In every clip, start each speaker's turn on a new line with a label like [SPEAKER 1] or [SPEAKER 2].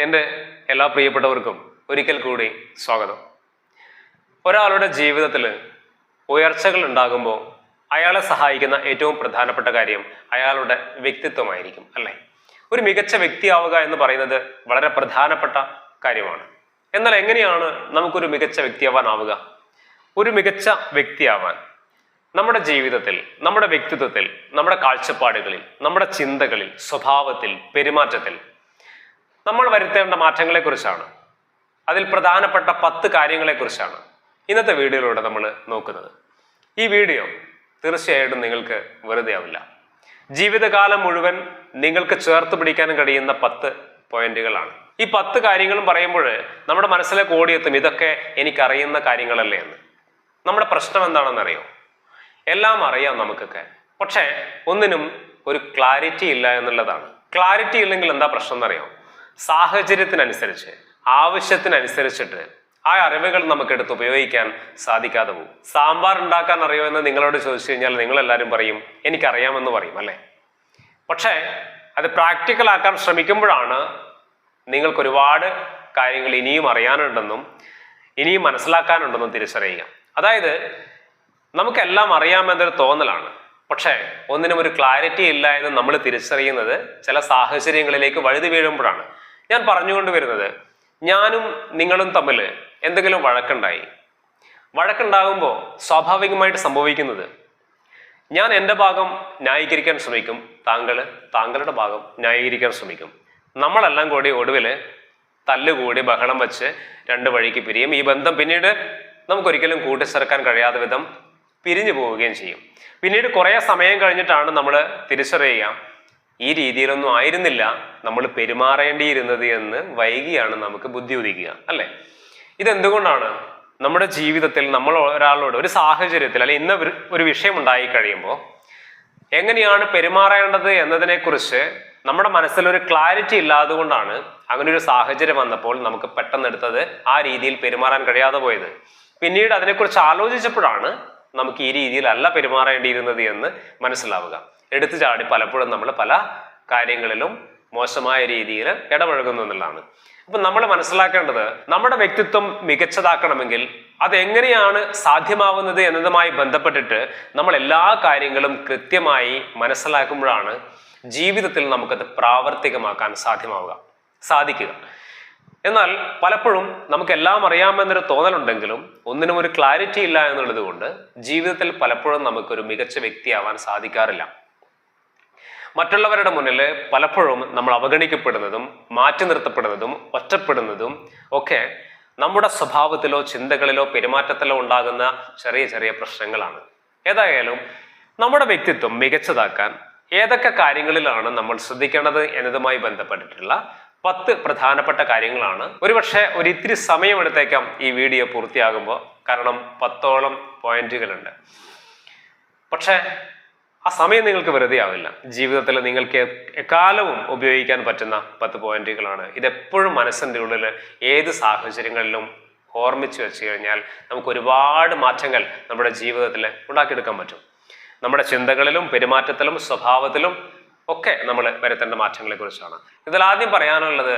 [SPEAKER 1] എന്റെ എല്ലാ പ്രിയപ്പെട്ടവർക്കും ഒരിക്കൽ കൂടി സ്വാഗതം. ഒരാളുടെ ജീവിതത്തിൽ ഉയർച്ചകൾ ഉണ്ടാകുമ്പോൾ അയാളെ സഹായിക്കുന്ന ഏറ്റവും പ്രധാനപ്പെട്ട കാര്യം അയാളുടെ വ്യക്തിത്വമായിരിക്കും അല്ലേ? ഒരു മികച്ച വ്യക്തിയാവുക എന്ന് പറയുന്നത് വളരെ പ്രധാനപ്പെട്ട കാര്യമാണ്. എന്നാൽ എങ്ങനെയാണ് നമുക്കൊരു മികച്ച വ്യക്തിയാവാനാവുക? ഒരു മികച്ച വ്യക്തിയാവാൻ നമ്മുടെ ജീവിതത്തിൽ നമ്മുടെ വ്യക്തിത്വത്തിൽ നമ്മുടെ കാഴ്ചപ്പാടുകളിൽ നമ്മുടെ ചിന്തകളിൽ സ്വഭാവത്തിൽ പെരുമാറ്റത്തിൽ നമ്മൾ വരുത്തേണ്ട മാറ്റങ്ങളെക്കുറിച്ചാണ്. അതിൽ പ്രധാനപ്പെട്ട പത്ത് കാര്യങ്ങളെക്കുറിച്ചാണ് ഇന്നത്തെ വീഡിയോയിലൂടെ നമ്മൾ നോക്കുന്നത്. ഈ വീഡിയോ തീർച്ചയായിട്ടും നിങ്ങൾക്ക് വെറുതെ ആവില്ല. ജീവിതകാലം മുഴുവൻ നിങ്ങൾക്ക് ചേർത്ത് പിടിക്കാൻ കഴിയുന്ന പത്ത് പോയിന്റുകളാണ്. ഈ പത്ത് കാര്യങ്ങളും പറയുമ്പോൾ നമ്മുടെ മനസ്സിലെ ഓടിയെത്തും ഇതൊക്കെ എനിക്കറിയുന്ന കാര്യങ്ങളല്ലേ എന്ന്. നമ്മുടെ പ്രശ്നം എന്താണെന്നറിയോ? എല്ലാം അറിയാം നമുക്കൊക്കെ. പക്ഷേ ഒന്നിനും ഒരു ക്ലാരിറ്റി ഇല്ല എന്നുള്ളതാണ്. ക്ലാരിറ്റി ഇല്ലെങ്കിൽ എന്താ പ്രശ്നം എന്നറിയോ? സാഹചര്യത്തിനനുസരിച്ച് ആവശ്യത്തിനനുസരിച്ചിട്ട് ആ അറിവുകൾ നമുക്ക് എടുത്ത് ഉപയോഗിക്കാൻ സാധിക്കാതെ പോകും. സാമ്പാർ ഉണ്ടാക്കാൻ അറിയോ എന്ന് നിങ്ങളോട് ചോദിച്ചു കഴിഞ്ഞാൽ നിങ്ങൾ എല്ലാവരും പറയും എനിക്കറിയാമെന്ന് പറയും അല്ലേ? പക്ഷേ അത് പ്രാക്ടിക്കൽ ആക്കാൻ ശ്രമിക്കുമ്പോഴാണ് നിങ്ങൾക്ക് ഒരുപാട് കാര്യങ്ങൾ ഇനിയും അറിയാനുണ്ടെന്നും ഇനിയും മനസ്സിലാക്കാനുണ്ടെന്നും തിരിച്ചറിയുക. അതായത് നമുക്കെല്ലാം അറിയാമെന്നൊരു തോന്നലാണ്. പക്ഷേ ഒന്നിനും ഒരു ക്ലാരിറ്റി ഇല്ല എന്ന് നമ്മൾ തിരിച്ചറിയുന്നത് ചില സാഹചര്യങ്ങളിലേക്ക് വഴുതി വീഴുമ്പോഴാണ്. ഞാൻ പറഞ്ഞുകൊണ്ട് വരുന്നത് ഞാനും നിങ്ങളും തമ്മിൽ എന്തെങ്കിലും വഴക്കുണ്ടായി. വഴക്കുണ്ടാകുമ്പോൾ സ്വാഭാവികമായിട്ട് സംഭവിക്കുന്നത് ഞാൻ എന്റെ ഭാഗം ന്യായീകരിക്കാൻ ശ്രമിക്കും താങ്കൾ താങ്കളുടെ ഭാഗം ന്യായീകരിക്കാൻ ശ്രമിക്കും. നമ്മളെല്ലാം കൂടി ഒടുവിൽ തല്ലുകൂടി ബഹളം വെച്ച് രണ്ട് വഴിക്ക് പിരിയും. ഈ ബന്ധം പിന്നീട് നമുക്കൊരിക്കലും കൂട്ടിച്ചേർക്കാൻ കഴിയാത്ത വിധം പിരിഞ്ഞു പോവുകയും ചെയ്യും. പിന്നീട് കുറേ സമയം കഴിഞ്ഞിട്ടാണ് നമ്മൾ തിരിച്ചറിയുക ഈ രീതിയിലൊന്നും ആയിരുന്നില്ല നമ്മൾ പെരുമാറേണ്ടിയിരുന്നത് എന്ന് വൈകിയാണ് നമുക്ക് ബുദ്ധി ഉദിക്കുക അല്ലേ? ഇതെന്തുകൊണ്ടാണ്? നമ്മുടെ ജീവിതത്തിൽ നമ്മൾ ഒരാളോട് ഒരു സാഹചര്യത്തിൽ അല്ലെ ഇന്ന ഒരു- വിഷയം ഉണ്ടായി കഴിയുമ്പോൾ എങ്ങനെയാണ് പെരുമാറേണ്ടത് എന്നതിനെക്കുറിച്ച് നമ്മുടെ മനസ്സിൽ ഒരു ക്ലാരിറ്റി ഇല്ലാതെ കൊണ്ടാണ് അങ്ങനെ ഒരു സാഹചര്യം വന്നപ്പോൾ നമുക്ക് പെട്ടെന്ന് എടുത്തത് ആ രീതിയിൽ പെരുമാറാൻ കഴിയാതെ പോയത്. പിന്നീട് അതിനെക്കുറിച്ച് ആലോചിച്ചപ്പോഴാണ് നമുക്ക് ഈ രീതിയിലല്ല പെരുമാറേണ്ടിയിരുന്നത് എന്ന് മനസ്സിലാവുക. എടുത്തു ചാടി പലപ്പോഴും നമ്മൾ പല കാര്യങ്ങളിലും മോശമായ രീതിയിൽ ഇടപഴകുന്നു എന്നുള്ളതാണ്. അപ്പൊ നമ്മൾ മനസ്സിലാക്കേണ്ടത് നമ്മുടെ വ്യക്തിത്വം മികച്ചതാക്കണമെങ്കിൽ അതെങ്ങനെയാണ് സാധ്യമാവുന്നത് എന്നതുമായി ബന്ധപ്പെട്ടിട്ട് നമ്മൾ എല്ലാ കാര്യങ്ങളും കൃത്യമായി മനസ്സിലാക്കുമ്പോഴാണ് ജീവിതത്തിൽ നമുക്കത് പ്രാവർത്തികമാക്കാൻ സാധ്യമാവുക. സാധിക്കുക. എന്നാൽ പലപ്പോഴും നമുക്കെല്ലാം അറിയാമെന്നൊരു തോന്നലുണ്ടെങ്കിലും ഒന്നിനും ഒരു ക്ലാരിറ്റി ഇല്ല എന്നുള്ളത് കൊണ്ട് ജീവിതത്തിൽ പലപ്പോഴും നമുക്കൊരു മികച്ച വ്യക്തിയാവാൻ സാധിക്കാറില്ല. മറ്റുള്ളവരുടെ മുന്നിൽ പലപ്പോഴും നമ്മൾ അവഗണിക്കപ്പെടുന്നതും മാറ്റി നിർത്തപ്പെടുന്നതും ഒറ്റപ്പെടുന്നതും ഒക്കെ നമ്മുടെ സ്വഭാവത്തിലോ ചിന്തകളിലോ പെരുമാറ്റത്തിലോ ഉണ്ടാകുന്ന ചെറിയ ചെറിയ പ്രശ്നങ്ങളാണ്. ഏതായാലും നമ്മുടെ വ്യക്തിത്വം മികച്ചതാക്കാൻ ഏതൊക്കെ കാര്യങ്ങളിലാണ് നമ്മൾ ശ്രദ്ധിക്കേണ്ടത് എന്നതുമായി ബന്ധപ്പെട്ടിട്ടുള്ള പത്ത് പ്രധാനപ്പെട്ട കാര്യങ്ങളാണ്. ഒരുപക്ഷെ ഒരു ഇത്തിരി സമയമെടുത്തേക്കാം ഈ വീഡിയോ പൂർത്തിയാകുമ്പോൾ. കാരണം പത്തോളം പോയിന്റുകളുണ്ട്. പക്ഷേ ആ സമയം നിങ്ങൾക്ക് വെറുതെ ആവില്ല. ജീവിതത്തിൽ നിങ്ങൾക്ക് എക്കാലവും ഉപയോഗിക്കാൻ പറ്റുന്ന പത്ത് പോയിന്റുകളാണ്. ഇതെപ്പോഴും മനസ്സിന്റെ ഉള്ളിൽ ഏത് സാഹചര്യങ്ങളിലും ഓർമ്മിച്ച് വെച്ച് കഴിഞ്ഞാൽ നമുക്ക് ഒരുപാട് മാറ്റങ്ങൾ നമ്മുടെ ജീവിതത്തിൽ ഉണ്ടാക്കിയെടുക്കാൻ പറ്റും. നമ്മുടെ ചിന്തകളിലും പെരുമാറ്റത്തിലും സ്വഭാവത്തിലും ഒക്കെ നമ്മൾ വരുത്തേണ്ട മാറ്റങ്ങളെ കുറിച്ചാണ് ഇതിൽ ആദ്യം പറയാനുള്ളത്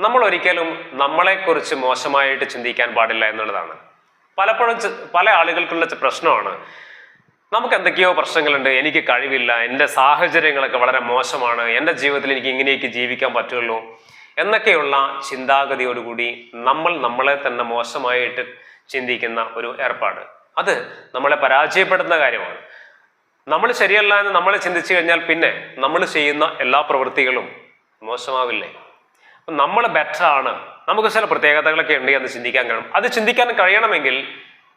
[SPEAKER 1] നമ്മൾ ഒരിക്കലും നമ്മളെക്കുറിച്ച് മോശമായിട്ട് ചിന്തിക്കാൻ പാടില്ല എന്നുള്ളതാണ്. പലപ്പോഴും പല ആളുകൾക്കുള്ള പ്രശ്നമാണ്. നമുക്ക് എന്തൊക്കെയോ പ്രശ്നങ്ങളുണ്ട്. എനിക്ക് കഴിവില്ല. എന്റെ സാഹചര്യങ്ങളൊക്കെ വളരെ മോശമാണ്. എന്റെ ജീവിതത്തിൽ എനിക്ക് ഇങ്ങനെയൊക്കെ ജീവിക്കാൻ പറ്റുള്ളൂ എന്നൊക്കെയുള്ള ചിന്താഗതിയോടുകൂടി നമ്മൾ നമ്മളെ തന്നെ മോശമായിട്ട് ചിന്തിക്കുന്ന ഒരു ഏർപ്പാട്. അത് നമ്മളെ പരാജയപ്പെടുന്ന കാര്യമാണ്. നമ്മൾ ശരിയല്ല എന്ന് നമ്മൾ ചിന്തിച്ചു കഴിഞ്ഞാൽ പിന്നെ നമ്മൾ ചെയ്യുന്ന എല്ലാ പ്രവൃത്തികളും മോശമാവില്ലേ? നമ്മൾ ബെറ്റർ ആണ്. നമുക്ക് ചില പ്രത്യേകതകളൊക്കെ ഉണ്ട് എന്ന് ചിന്തിക്കാൻ കഴിയണം അത് ചിന്തിക്കാൻ കഴിയണമെങ്കിൽ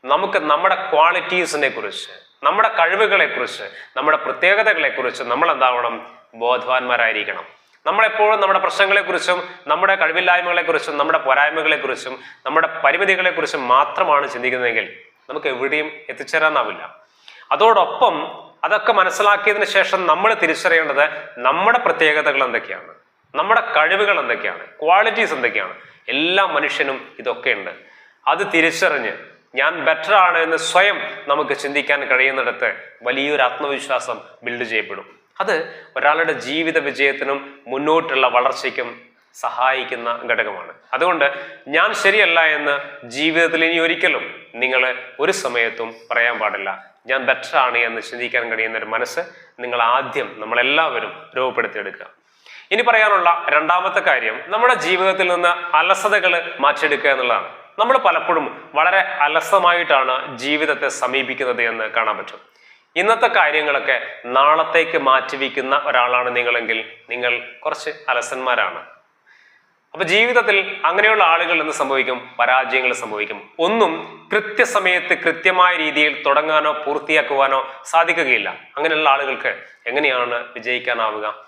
[SPEAKER 1] നമുക്ക് നമ്മുടെ ക്വാളിറ്റീസിനെ കുറിച്ച് നമ്മുടെ കഴിവുകളെക്കുറിച്ച് നമ്മുടെ പ്രത്യേകതകളെക്കുറിച്ച് നമ്മൾ എന്താവണം? ബോധവാന്മാരായിരിക്കണം. നമ്മളെപ്പോഴും നമ്മുടെ പ്രശ്നങ്ങളെക്കുറിച്ചും നമ്മുടെ കഴിവില്ലായ്മകളെക്കുറിച്ചും നമ്മുടെ പോരായ്മകളെക്കുറിച്ചും നമ്മുടെ പരിമിതികളെക്കുറിച്ചും മാത്രമാണ് ചിന്തിക്കുന്നതെങ്കിൽ നമുക്ക് എവിടെയും എത്തിച്ചേരാനാവില്ല. അതോടൊപ്പം അതൊക്കെ മനസ്സിലാക്കിയതിന് ശേഷം നമ്മൾ തിരിച്ചറിയേണ്ടത് നമ്മുടെ പ്രത്യേകതകൾ എന്തൊക്കെയാണ്? നമ്മുടെ കഴിവുകൾ എന്തൊക്കെയാണ്? ക്വാളിറ്റീസ് എന്തൊക്കെയാണ്? എല്ലാ മനുഷ്യനും ഇതൊക്കെ ഉണ്ട്. അത് തിരിച്ചറിഞ്ഞ് ഞാൻ ബെറ്റർ ആണ് എന്ന് സ്വയം നമുക്ക് ചിന്തിക്കാൻ കഴിയുന്നിടത്ത് വലിയൊരു ആത്മവിശ്വാസം ബിൽഡ് ചെയ്യപ്പെടും. അത് ഒരാളുടെ ജീവിത വിജയത്തിനും മുന്നോട്ടുള്ള വളർച്ചയ്ക്കും സഹായിക്കുന്ന ഘടകമാണ്. അതുകൊണ്ട് ഞാൻ ശരിയല്ല എന്ന് ജീവിതത്തിൽ ഇനി ഒരിക്കലും നിങ്ങൾ ഒരു സമയത്തും പറയാൻ പാടില്ല. ഞാൻ ബെറ്റർ ആണ് എന്ന് ചിന്തിക്കാൻ കഴിയുന്ന ഒരു മനസ്സ് നിങ്ങൾ ആദ്യം നമ്മളെല്ലാവരും രൂപപ്പെടുത്തിയെടുക്കുക. ഇനി പറയാനുള്ള രണ്ടാമത്തെ കാര്യം നമ്മുടെ ജീവിതത്തിൽ നിന്ന് അലസതകൾ മാറ്റിയെടുക്കുക എന്നുള്ളതാണ്. നമ്മൾ പലപ്പോഴും വളരെ അലസമായിട്ടാണ് ജീവിതത്തെ സമീപിക്കുന്നത് എന്ന് കാണാൻ പറ്റും. ഇന്നത്തെ കാര്യങ്ങളൊക്കെ നാളത്തേക്ക് മാറ്റിവെക്കുന്ന ഒരാളാണ് നിങ്ങളെങ്കിൽ നിങ്ങൾ കുറച്ച് അലസന്മാരാണ്. അപ്പൊ ജീവിതത്തിൽ അങ്ങനെയുള്ള ആളുകൾ എന്ന് സംഭവിക്കും? പരാജയങ്ങൾ സംഭവിക്കും. ഒന്നും കൃത്യസമയത്ത് കൃത്യമായ രീതിയിൽ തുടങ്ങാനോ പൂർത്തിയാക്കുവാനോ സാധിക്കുകയില്ല. അങ്ങനെയുള്ള ആളുകൾക്ക് എങ്ങനെയാണ് വിജയിക്കാനാവുക?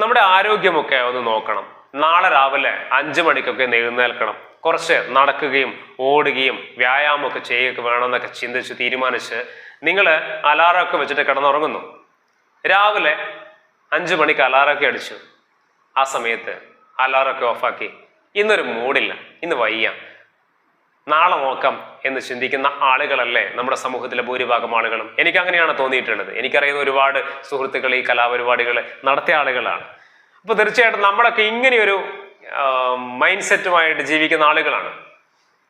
[SPEAKER 1] നമ്മുടെ ആരോഗ്യമൊക്കെ ഒന്ന് നോക്കണം. നാളെ രാവിലെ അഞ്ചു മണിക്കൊക്കെ എഴുന്നേൽക്കണം. കുറച്ച് നടക്കുകയും ഓടുകയും വ്യായാമമൊക്കെ ചെയ്യുകയൊക്കെ വേണമെന്നൊക്കെ ചിന്തിച്ച് തീരുമാനിച്ച് നിങ്ങൾ അലാറമൊക്കെ വെച്ചിട്ട് കിടന്നുറങ്ങുന്നു. രാവിലെ അഞ്ചു മണിക്ക് അലാറമൊക്കെ അടിച്ചു. ആ സമയത്ത് അലാറമൊക്കെ ഓഫാക്കി. ഇന്നൊരു മൂടില്ല ഇന്ന് വയ്യ. നാളെ നോക്കാം എന്ന് ചിന്തിക്കുന്ന ആളുകളല്ലേ നമ്മുടെ സമൂഹത്തിലെ ഭൂരിഭാഗം ആളുകളും. എനിക്ക് അങ്ങനെയാണ് തോന്നിയിട്ടുള്ളത്. എനിക്കറിയുന്ന ഒരുപാട് സുഹൃത്തുക്കൾ ഈ കലാപരിപാടികൾ നടത്തിയ ആളുകളാണ്. അപ്പോൾ തീർച്ചയായിട്ടും നമ്മളൊക്കെ ഇങ്ങനെയൊരു മൈൻഡ് സെറ്റുമായിട്ട് ജീവിക്കുന്ന ആളുകളാണ്.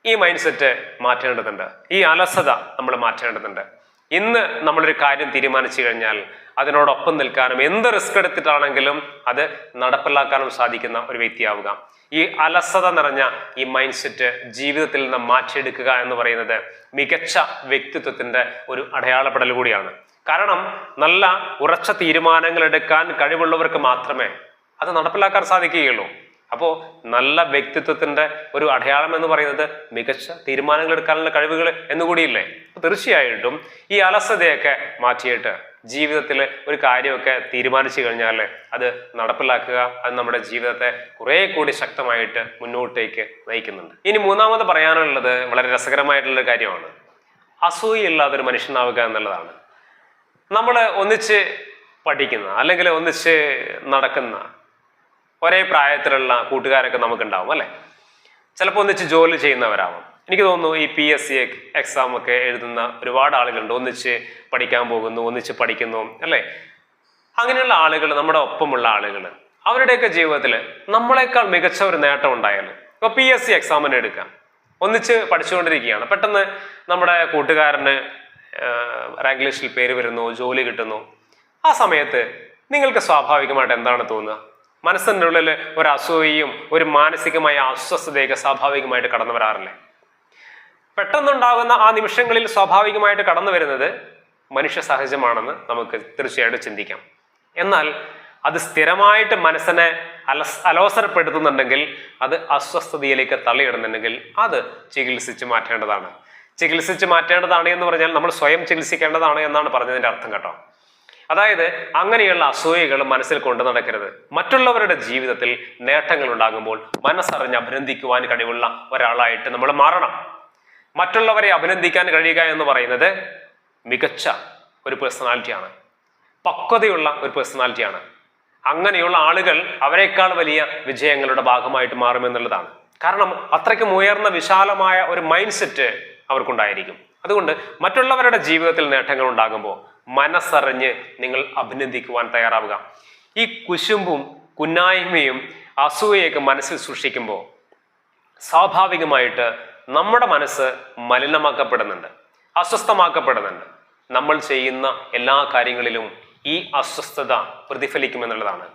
[SPEAKER 1] ഈ മൈൻഡ് സെറ്റ് മാറ്റേണ്ടതുണ്ട്. ഈ അലസത നമ്മൾ മാറ്റേണ്ടതുണ്ട്. ഇന്ന് നമ്മളൊരു കാര്യം തീരുമാനിച്ചു കഴിഞ്ഞാൽ അതിനോടൊപ്പം നിൽക്കാനും എന്ത് റിസ്ക് എടുത്തിട്ടാണെങ്കിലും അത് നടപ്പിലാക്കാനും സാധിക്കുന്ന ഒരു വ്യക്തിയാവുക. ഈ അലസത നിറഞ്ഞ ഈ മൈൻഡ് സെറ്റ് ജീവിതത്തിൽ നിന്ന് മാറ്റിയെടുക്കുക എന്ന് പറയുന്നത് മികച്ച വ്യക്തിത്വത്തിന്റെ ഒരു അടയാളപ്പെടൽ കൂടിയാണ്. കാരണം നല്ല ഉറച്ച തീരുമാനങ്ങൾ എടുക്കാൻ കഴിവുള്ളവർക്ക് മാത്രമേ അത് നടപ്പിലാക്കാൻ സാധിക്കുകയുള്ളൂ. അപ്പോൾ നല്ല വ്യക്തിത്വത്തിന്റെ ഒരു അടയാളം എന്ന് പറയുന്നത് മികച്ച തീരുമാനങ്ങൾ എടുക്കാനുള്ള കഴിവുകൾ എന്നുകൂടിയില്ലേ തീർച്ചയായിട്ടും ഈ അലസതയൊക്കെ മാറ്റിയിട്ട് ജീവിതത്തിൽ ഒരു കാര്യമൊക്കെ തീരുമാനിച്ചു കഴിഞ്ഞാൽ അത് നടപ്പിലാക്കുക അത് നമ്മുടെ ജീവിതത്തെ കുറെ കൂടി ശക്തമായിട്ട് മുന്നോട്ടേക്ക് നയിക്കുന്നുണ്ട്. ഇനി മൂന്നാമത് പറയാനുള്ളത് വളരെ രസകരമായിട്ടുള്ള കാര്യമാണ്. അസൂയില്ലാതെ ഒരു മനുഷ്യനാവുക എന്നുള്ളതാണ്. നമ്മൾ ഒന്നിച്ച് പഠിക്കുന്ന അല്ലെങ്കിൽ ഒന്നിച്ച് നടക്കുന്ന ഒരേ പ്രായത്തിലുള്ള കൂട്ടുകാരൊക്കെ നമുക്കുണ്ടാവും അല്ലേ? ചിലപ്പോൾ ഒന്നിച്ച് ജോലി ചെയ്യുന്നവരാവാം. എനിക്ക് തോന്നുന്നു ഈ പി എസ് സി എക്സാം ഒക്കെ എഴുതുന്ന ഒരുപാട് ആളുകളുണ്ട്. ഒന്നിച്ച് പഠിക്കാൻ പോകുന്നു ഒന്നിച്ച് പഠിക്കുന്നു അല്ലേ? അങ്ങനെയുള്ള ആളുകൾ നമ്മുടെ ഒപ്പമുള്ള ആളുകൾ അവരുടെയൊക്കെ ജീവിതത്തിൽ നമ്മളെക്കാൾ മികച്ച ഒരു നേട്ടം ഉണ്ടായാലും ഇപ്പൊ പി എസ് സി എക്സാമിന് എടുക്കാം. ഒന്നിച്ച് പഠിച്ചുകൊണ്ടിരിക്കുകയാണ്. പെട്ടെന്ന് നമ്മുടെ കൂട്ടുകാരന് റാങ്ക് ലിസ്റ്റിൽ പേര് വരുന്നു ജോലി കിട്ടുന്നു. ആ സമയത്ത് നിങ്ങൾക്ക് സ്വാഭാവികമായിട്ട് എന്താണ് തോന്നുക? മനസ്സിന്റെ ഉള്ളിൽ ഒരു അസൂയയും ഒരു മാനസികമായ അസ്വസ്ഥതയൊക്കെ സ്വാഭാവികമായിട്ട് കടന്നു വരാറില്ലേ? പെട്ടെന്നുണ്ടാകുന്ന ആ നിമിഷങ്ങളിൽ സ്വാഭാവികമായിട്ട് കടന്നു വരുന്നത് മനുഷ്യ സഹജമാണെന്ന് നമുക്ക് തീർച്ചയായിട്ടും ചിന്തിക്കാം. എന്നാൽ അത് സ്ഥിരമായിട്ട് മനസ്സിനെ അലസ് അലോസരപ്പെടുത്തുന്നുണ്ടെങ്കിൽ അത് അസ്വസ്ഥതയിലേക്ക് തള്ളിയിടുന്നുണ്ടെങ്കിൽ അത് ചികിത്സിച്ച് മാറ്റേണ്ടതാണ്. ചികിത്സിച്ച് മാറ്റേണ്ടതാണ് എന്ന് പറഞ്ഞാൽ നമ്മൾ സ്വയം ചികിത്സിക്കേണ്ടതാണ് എന്നാണ് പറഞ്ഞതിന്റെ അർത്ഥം കേട്ടോ. അതായത് അങ്ങനെയുള്ള അസൂയകൾ മനസ്സിൽ കൊണ്ടു നടക്കരുത്. മറ്റുള്ളവരുടെ ജീവിതത്തിൽ നേട്ടങ്ങൾ ഉണ്ടാകുമ്പോൾ മനസ്സറിഞ്ഞ് അഭിനന്ദിക്കുവാൻ കഴിവുള്ള ഒരാളായിട്ട് നമ്മൾ മാറണം. മറ്റുള്ളവരെ അഭിനന്ദിക്കാൻ കഴിയുക എന്ന് പറയുന്നത് മികച്ച ഒരു പേഴ്സണാലിറ്റിയാണ്. പക്വതയുള്ള ഒരു പേഴ്സണാലിറ്റിയാണ്. അങ്ങനെയുള്ള ആളുകൾ അവരെക്കാൾ വലിയ വിജയങ്ങളുടെ ഭാഗമായിട്ട് മാറുമെന്നുള്ളതാണ് കാരണം അത്രയ്ക്കും ഉയർന്ന വിശാലമായ ഒരു മൈൻഡ് സെറ്റ് അവർക്കുണ്ടായിരിക്കും അതുകൊണ്ട് മറ്റുള്ളവരുടെ ജീവിതത്തിൽ നേട്ടങ്ങൾ ഉണ്ടാകുമ്പോൾ മനസ്സറിഞ്ഞ് നിങ്ങൾ അഭിനന്ദിക്കുവാൻ തയ്യാറാവുക. ഈ കുശുമ്പും കുന്നായ്മയും അസൂയയൊക്കെ മനസ്സിൽ സൂക്ഷിക്കുമ്പോൾ സ്വാഭാവികമായിട്ട് നമ്മുടെ മനസ്സ് മലിനമാക്കപ്പെടുന്നുണ്ട് അസ്വസ്ഥമാക്കപ്പെടുന്നുണ്ട്. നമ്മൾ ചെയ്യുന്ന എല്ലാ കാര്യങ്ങളിലും ഈ അസ്വസ്ഥത പ്രതിഫലിക്കുമെന്നുള്ളതാണ്.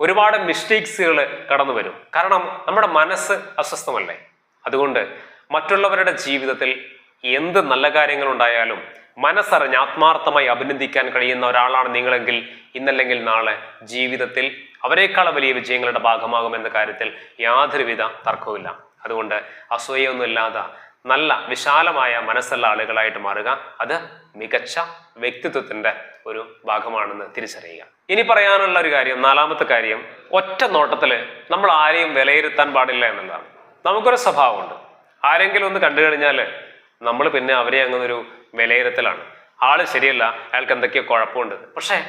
[SPEAKER 1] ഒരുപാട് മിസ്റ്റേക്സുകൾ കടന്നു വരും. കാരണം നമ്മുടെ മനസ്സ് അസ്വസ്ഥമല്ലേ? അതുകൊണ്ട് മറ്റുള്ളവരുടെ ജീവിതത്തിൽ എന്ത് നല്ല കാര്യങ്ങൾ ഉണ്ടായാലും മനസ്സറിഞ്ഞ് ആത്മാർത്ഥമായി അഭിനന്ദിക്കാൻ കഴിയുന്ന ഒരാളാണ് നിങ്ങളെങ്കിൽ ഇന്നല്ലെങ്കിൽ നാളെ ജീവിതത്തിൽ അവരെക്കാൾ വലിയ വിജയങ്ങളുടെ ഭാഗമാകുമെന്ന കാര്യത്തിൽ യാതൊരുവിധ തർക്കവുമില്ല. അതുകൊണ്ട് അസൂയൊന്നുമില്ലാതെ നല്ല വിശാലമായ മനസ്സുള്ള ആളുകളായിട്ട് മാറുക. അത് മികച്ച വ്യക്തിത്വത്തിന്റെ ഒരു ഭാഗമാണെന്ന് തിരിച്ചറിയുക. ഇനി പറയാനുള്ള ഒരു കാര്യം നാലാമത്തെ കാര്യം ഒറ്റ നോട്ടത്തിൽ നമ്മൾ ആരെയും വിലയിരുത്താൻ പാടില്ല എന്നുള്ളതാണ്. നമുക്കൊരു സ്വഭാവമുണ്ട്. ആരെങ്കിലും ഒന്ന് കണ്ടു കഴിഞ്ഞാൽ നമ്മൾ പിന്നെ അവരെ അങ്ങനൊരു വിലയിരുത്തലാണ്. ആൾ ശരിയല്ല അയാൾക്ക് എന്തൊക്കെയോ കുഴപ്പമുണ്ട്. പക്ഷേ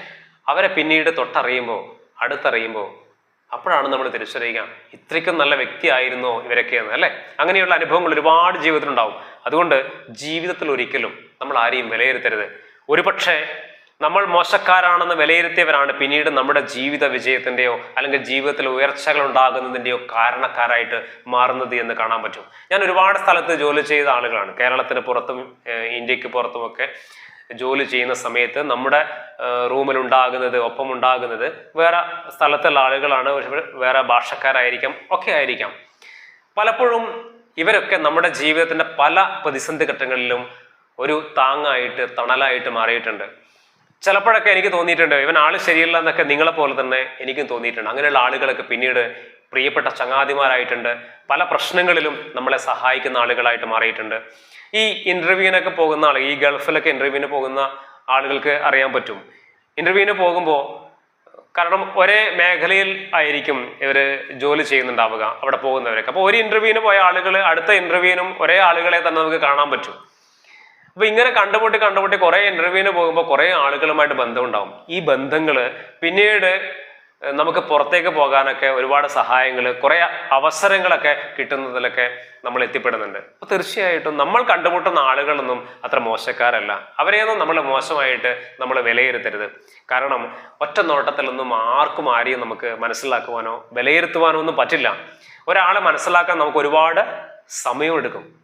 [SPEAKER 1] അവരെ പിന്നീട് തൊട്ടറിയുമ്പോൾ അടുത്തറിയുമ്പോൾ അപ്പോഴാണ് നമ്മൾ തിരിച്ചറിയുക ഇത്രയ്ക്കും നല്ല വ്യക്തിയായിരുന്നോ ഇവരൊക്കെയെന്ന് അല്ലേ? അങ്ങനെയുള്ള അനുഭവങ്ങൾ ഒരുപാട് ജീവിതത്തിലുണ്ടാവും. അതുകൊണ്ട് ജീവിതത്തിൽ ഒരിക്കലും നമ്മൾ ആരെയും വിലയിരുത്തരുത്. ഒരുപക്ഷെ നമ്മൾ മോശക്കാരാണെന്ന് വിലയിരുത്തിയവരാണ് പിന്നീട് നമ്മുടെ ജീവിത വിജയത്തിന്റെയോ അല്ലെങ്കിൽ ജീവിതത്തിൽ ഉയർച്ചകൾ ഉണ്ടാകുന്നതിന്റെയോ കാരണക്കാരായിട്ട് മാറുന്നത് എന്ന് കാണാൻ പറ്റും. ഞാൻ ഒരുപാട് സ്ഥലത്ത് ജോലി ചെയ്ത ആളുകളാണ്. കേരളത്തിന് പുറത്തും ഇന്ത്യയ്ക്ക് പുറത്തുമൊക്കെ ജോലി ചെയ്യുന്ന സമയത്ത് നമ്മുടെ റൂമിൽ ഉണ്ടാകുന്നത് ഒപ്പം ഉണ്ടാകുന്നത് വേറെ സ്ഥലത്തുള്ള ആളുകളാണ്. വേറെ ഭാഷക്കാരായിരിക്കാം ഒക്കെ ആയിരിക്കാം. പലപ്പോഴും ഇവരൊക്കെ നമ്മുടെ ജീവിതത്തിന്റെ പല പ്രതിസന്ധി ഘട്ടങ്ങളിലും ഒരു താങ്ങായിട്ട് തണലായിട്ട് മാറിയിട്ടുണ്ട്. ചിലപ്പോഴൊക്കെ എനിക്ക് തോന്നിയിട്ടുണ്ട് ഇവൻ ആൾ ശരിയല്ല എന്നൊക്കെ നിങ്ങളെ പോലെ തന്നെ എനിക്കും തോന്നിയിട്ടുണ്ട്. അങ്ങനെയുള്ള ആളുകളൊക്കെ പിന്നീട് പ്രിയപ്പെട്ട ചങ്ങാതിമാരായിട്ടുണ്ട്. പല പ്രശ്നങ്ങളിലും നമ്മളെ സഹായിക്കുന്ന ആളുകളായിട്ട് മാറിയിട്ടുണ്ട്. ഈ ഇന്റർവ്യൂവിനൊക്കെ പോകുന്ന ആൾ ഈ ഗൾഫിലൊക്കെ ഇന്റർവ്യൂവിന് പോകുന്ന ആളുകൾക്ക് അറിയാൻ പറ്റും. ഇന്റർവ്യൂവിന് പോകുമ്പോൾ കാരണം ഒരേ മേഖലയിൽ ആയിരിക്കും ഇവർ ജോലി ചെയ്യുന്നുണ്ടാവുക അവിടെ പോകുന്നവരൊക്കെ. അപ്പോൾ ഒരു ഇന്റർവ്യൂവിന് പോയ ആളുകൾ അടുത്ത ഇന്റർവ്യൂവിനും ഒരേ ആളുകളെ തന്നെ നമുക്ക് കാണാൻ പറ്റും. അപ്പൊ ഇങ്ങനെ കണ്ടുമുട്ടി കണ്ടുമുട്ടി കുറെ ഇന്റർവ്യൂവിന് പോകുമ്പോൾ കുറെ ആളുകളുമായിട്ട് ബന്ധമുണ്ടാവും. ഈ ബന്ധങ്ങൾ പിന്നീട് നമുക്ക് പുറത്തേക്ക് പോകാനൊക്കെ ഒരുപാട് സഹായങ്ങൾ കുറെ അവസരങ്ങളൊക്കെ കിട്ടുന്നതിലൊക്കെ നമ്മൾ എത്തിപ്പെടുന്നുണ്ട്. അപ്പൊ തീർച്ചയായിട്ടും നമ്മൾ കണ്ടുമുട്ടുന്ന ആളുകളൊന്നും അത്ര മോശക്കാരല്ല. അവരെയൊന്നും നമ്മൾ മോശമായിട്ട് നമ്മൾ വിലയിരുത്തരുത്. കാരണം ഒറ്റ നോട്ടത്തിലൊന്നും ആർക്കും ആരെയും നമുക്ക് മനസ്സിലാക്കുവാനോ വിലയിരുത്തുവാനോ ഒന്നും പറ്റില്ല. ഒരാളെ മനസ്സിലാക്കാൻ നമുക്ക് ഒരുപാട് സമയമെടുക്കും.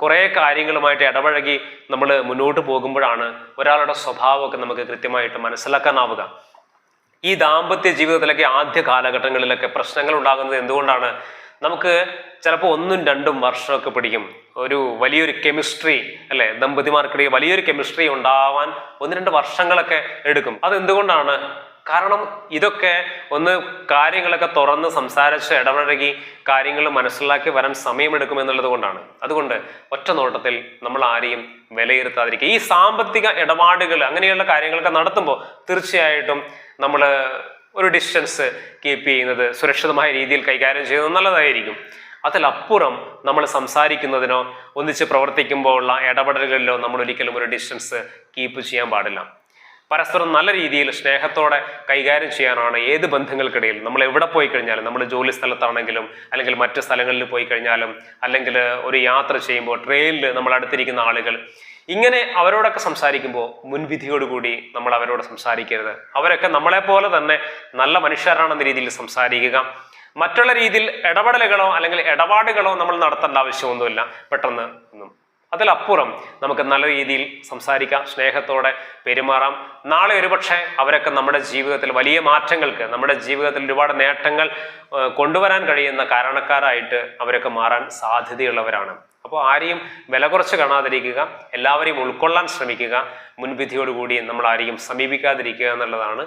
[SPEAKER 1] കുറേ കാര്യങ്ങളുമായിട്ട് ഇടപഴകി നമ്മൾ മുന്നോട്ട് പോകുമ്പോഴാണ് ഒരാളുടെ സ്വഭാവമൊക്കെ നമുക്ക് കൃത്യമായിട്ട് മനസ്സിലാക്കാനാവുക. ഈ ദാമ്പത്യ ജീവിതത്തിലൊക്കെ ആദ്യ കാലഘട്ടങ്ങളിലൊക്കെ പ്രശ്നങ്ങൾ ഉണ്ടാകുന്നത് എന്തുകൊണ്ടാണ്? നമുക്ക് ചിലപ്പോൾ ഒന്നും രണ്ടും വർഷമൊക്കെ പിടിക്കും. ഒരു വലിയൊരു കെമിസ്ട്രി അല്ലെ? ദമ്പതിമാർക്കിടയിൽ വലിയൊരു കെമിസ്ട്രി ഉണ്ടാവാൻ ഒന്ന് രണ്ട് വർഷങ്ങളൊക്കെ എടുക്കും. അത് എന്തുകൊണ്ടാണ് കാരണം ഇതൊക്കെ ഒന്ന് കാര്യങ്ങളൊക്കെ തുറന്ന് സംസാരിച്ച് ഇടപഴകി കാര്യങ്ങൾ മനസ്സിലാക്കി വരാൻ സമയമെടുക്കും എന്നുള്ളത് കൊണ്ടാണ്. അതുകൊണ്ട് ഒറ്റ നോട്ടത്തിൽ നമ്മൾ ആരെയും വിലയിരുത്താതിരിക്കുക. ഈ സാമ്പത്തിക ഇടപാടുകൾ അങ്ങനെയുള്ള കാര്യങ്ങളൊക്കെ നടത്തുമ്പോൾ തീർച്ചയായിട്ടും നമ്മൾ ഒരു ഡിസ്റ്റൻസ് കീപ്പ് ചെയ്യുന്നത് സുരക്ഷിതമായ രീതിയിൽ കൈകാര്യം ചെയ്യുന്നത് നല്ലതായിരിക്കും. അതിലപ്പുറം നമ്മൾ സംസാരിക്കുന്നതിനോ ഒന്നിച്ച് പ്രവർത്തിക്കുമ്പോൾ ഉള്ള ഇടപെടലുകളിലോ നമ്മൾ ഒരിക്കലും ഒരു ഡിസ്റ്റൻസ് കീപ്പ് ചെയ്യാൻ പാടില്ല. പരസ്പരം നല്ല രീതിയിൽ സ്നേഹത്തോടെ കൈകാര്യം ചെയ്യാനാണ് ഏത് ബന്ധങ്ങൾക്കിടയിൽ നമ്മൾ എവിടെ പോയി കഴിഞ്ഞാലും നമ്മൾ ജോലി സ്ഥലത്താണെങ്കിലും അല്ലെങ്കിൽ മറ്റു സ്ഥലങ്ങളിൽ പോയി കഴിഞ്ഞാലും അല്ലെങ്കിൽ ഒരു യാത്ര ചെയ്യുമ്പോൾ ട്രെയിനിൽ നമ്മൾ അടുത്തിരിക്കുന്ന ആളുകൾ ഇങ്ങനെ അവരോടൊക്കെ സംസാരിക്കുമ്പോൾ മുൻവിധിയോടുകൂടി നമ്മൾ അവരോട് സംസാരിക്കരുത്. അവരൊക്കെ നമ്മളെ പോലെ തന്നെ നല്ല മനുഷ്യരാണെന്ന രീതിയിൽ സംസാരിക്കുക. മറ്റുള്ള രീതിയിൽ ഇടപെടലുകളോ അല്ലെങ്കിൽ ഇടപാടുകളോ നമ്മൾ നടത്തേണ്ട ആവശ്യമൊന്നുമില്ല. പെട്ടെന്ന് ഒന്നും അതിലപ്പുറം നമുക്ക് നല്ല രീതിയിൽ സംസാരിക്കാം സ്നേഹത്തോടെ പെരുമാറാം. നാളെ ഒരുപക്ഷെ അവരൊക്കെ നമ്മുടെ ജീവിതത്തിൽ വലിയ മാറ്റങ്ങൾക്ക് നമ്മുടെ ജീവിതത്തിൽ ഒരുപാട് നേട്ടങ്ങൾ കൊണ്ടുവരാൻ കഴിയുന്ന കാരണക്കാരായിട്ട് അവരൊക്കെ മാറാൻ സാധ്യതയുള്ളവരാണ്. അപ്പോൾ ആരെയും വില കുറച്ച് കാണാതിരിക്കുക എല്ലാവരെയും ഉൾക്കൊള്ളാൻ ശ്രമിക്കുക മുൻവിധിയോടുകൂടി നമ്മൾ ആരെയും സമീപിക്കാതിരിക്കുക എന്നുള്ളതാണ്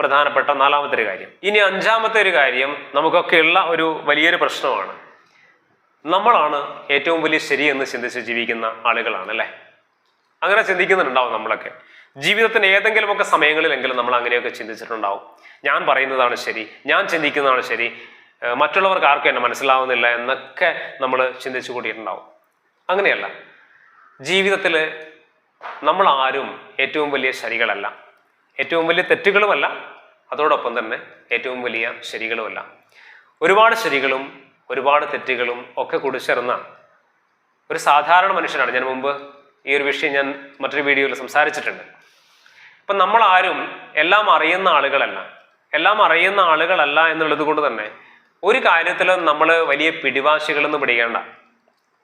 [SPEAKER 1] പ്രധാനപ്പെട്ട നാലാമത്തെ ഒരു കാര്യം. ഇനി അഞ്ചാമത്തെ ഒരു കാര്യം നമുക്കൊക്കെയുള്ള ഒരു വലിയൊരു പ്രശ്നമാണ്. നമ്മളാണ് ഏറ്റവും വലിയ ശരിയെന്ന് ചിന്തിച്ച് ജീവിക്കുന്ന ആളുകളാണ് അല്ലേ? അങ്ങനെ ചിന്തിക്കുന്നുണ്ടാവും നമ്മളൊക്കെ. ജീവിതത്തിന് ഏതെങ്കിലുമൊക്കെ സമയങ്ങളിലെങ്കിലും നമ്മൾ അങ്ങനെയൊക്കെ ചിന്തിച്ചിട്ടുണ്ടാവും. ഞാൻ പറയുന്നതാണ് ശരി ഞാൻ ചിന്തിക്കുന്നതാണ് ശരി മറ്റുള്ളവർക്ക് ആർക്കും എന്നെ മനസ്സിലാവുന്നില്ല എന്നൊക്കെ നമ്മൾ ചിന്തിച്ചു കൂടിയിട്ടുണ്ടാവും. അങ്ങനെയല്ല. ജീവിതത്തിൽ നമ്മൾ ആരും ഏറ്റവും വലിയ ശരികളല്ല. ഏറ്റവും വലിയ തെറ്റുകളുമല്ല അതോടൊപ്പം തന്നെ ഏറ്റവും വലിയ ശരികളുമല്ല. ഒരുപാട് ശരികളും ഒരുപാട് തെറ്റുകളും ഒക്കെ കുടിച്ചിറന്ന ഒരു സാധാരണ മനുഷ്യനാണ്. ഞാൻ മുമ്പ് ഈ ഒരു വിഷയം ഞാൻ മറ്റൊരു വീഡിയോയിൽ സംസാരിച്ചിട്ടുണ്ട്. ഇപ്പം നമ്മൾ ആരും എല്ലാം അറിയുന്ന ആളുകളല്ല. എല്ലാം അറിയുന്ന ആളുകളല്ല എന്നുള്ളത് കൊണ്ട് തന്നെ ഒരു കാര്യത്തിലും നമ്മൾ വലിയ പിടിവാശികളൊന്നും പിടിക്കേണ്ട.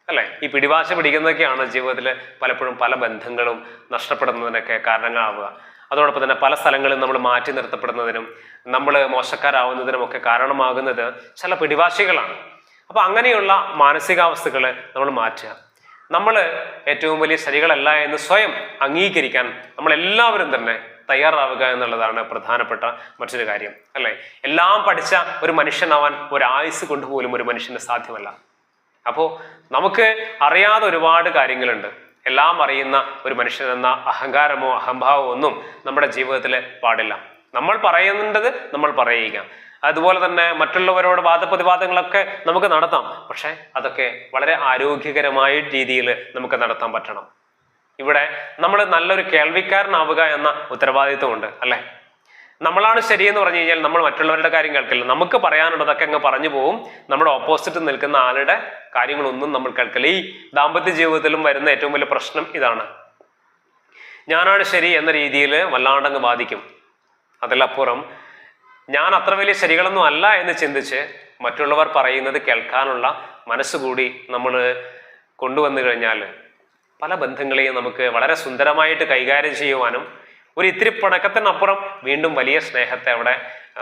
[SPEAKER 1] അല്ലേ? ഈ പിടിവാശി പിടിക്കുന്നതൊക്കെയാണ് ജീവിതത്തിൽ പലപ്പോഴും പല ബന്ധങ്ങളും നഷ്ടപ്പെടുന്നതിനൊക്കെ കാരണങ്ങളാവുക. അതോടൊപ്പം തന്നെ പല സ്ഥലങ്ങളിൽ നമ്മൾ മാറ്റി നിർത്തപ്പെടുന്നതിനും നമ്മൾ മോശക്കാരാവുന്നതിനും ഒക്കെ കാരണമാകുന്നത് ചില പിടിവാശികളാണ്. അപ്പൊ അങ്ങനെയുള്ള മാനസികാവസ്ഥകൾ നമ്മൾ മാറ്റുക. നമ്മൾ ഏറ്റവും വലിയ ശരികളല്ല എന്ന് സ്വയം അംഗീകരിക്കാൻ നമ്മളെല്ലാവരും തന്നെ തയ്യാറാവുക എന്നുള്ളതാണ് പ്രധാനപ്പെട്ട മറ്റൊരു കാര്യം അല്ലേ? എല്ലാം പഠിച്ച ഒരു മനുഷ്യനാവാൻ ഒരു ആയുസ് കൊണ്ടുപോലും ഒരു മനുഷ്യന് സാധ്യമല്ല. അപ്പോൾ നമുക്ക് അറിയാതെ ഒരുപാട് കാര്യങ്ങളുണ്ട്. എല്ലാം അറിയുന്ന ഒരു മനുഷ്യൻ എന്ന അഹങ്കാരമോ അഹംഭാവമോ ഒന്നും നമ്മുടെ ജീവിതത്തിൽ പാടില്ല. നമ്മൾ പറയുന്നുണ്ടത് നമ്മൾ പറയുക. അതുപോലെ തന്നെ മറ്റുള്ളവരോട് വാദപ്രതിവാദങ്ങളൊക്കെ നമുക്ക് നടത്താം. പക്ഷേ അതൊക്കെ വളരെ ആരോഗ്യകരമായ രീതിയിൽ നമുക്ക് നടത്താൻ പറ്റണം. ഇവിടെ നമ്മൾ നല്ലൊരു കേൾവിക്കാരനാവുക എന്ന ഉത്തരവാദിത്വമുണ്ട് അല്ലേ? നമ്മളാണ് ശരിയെന്ന് പറഞ്ഞു കഴിഞ്ഞാൽ നമ്മൾ മറ്റുള്ളവരുടെ കാര്യം കേൾക്കില്ല. നമുക്ക് പറയാനുള്ളതൊക്കെ അങ്ങ് പറഞ്ഞു പോവും. നമ്മുടെ ഓപ്പോസിറ്റ് നിൽക്കുന്ന ആളുടെ കാര്യങ്ങളൊന്നും നമ്മൾ കേൾക്കില്ല. ഈ ദാമ്പത്യ ജീവിതത്തിലും വരുന്ന ഏറ്റവും വലിയ പ്രശ്നം ഇതാണ്. ഞാനാണ് ശരി എന്ന രീതിയിൽ വല്ലാണ്ടങ്ങ് ബാധിക്കും അതിലപ്പുറം ഞാൻ അത്ര വലിയ ശരികളൊന്നും അല്ല എന്ന് ചിന്തിച്ച് മറ്റുള്ളവർ പറയുന്നത് കേൾക്കാനുള്ള മനസ്സുകൂടി നമ്മൾ കൊണ്ടുവന്നു കഴിഞ്ഞാൽ പല ബന്ധങ്ങളെയും നമുക്ക് വളരെ സുന്ദരമായിട്ട് കൈകാര്യം ചെയ്യുവാനും ഒരു ഇത്തിരി പണക്കത്തിനപ്പുറം വീണ്ടും വലിയ സ്നേഹത്തെ അവിടെ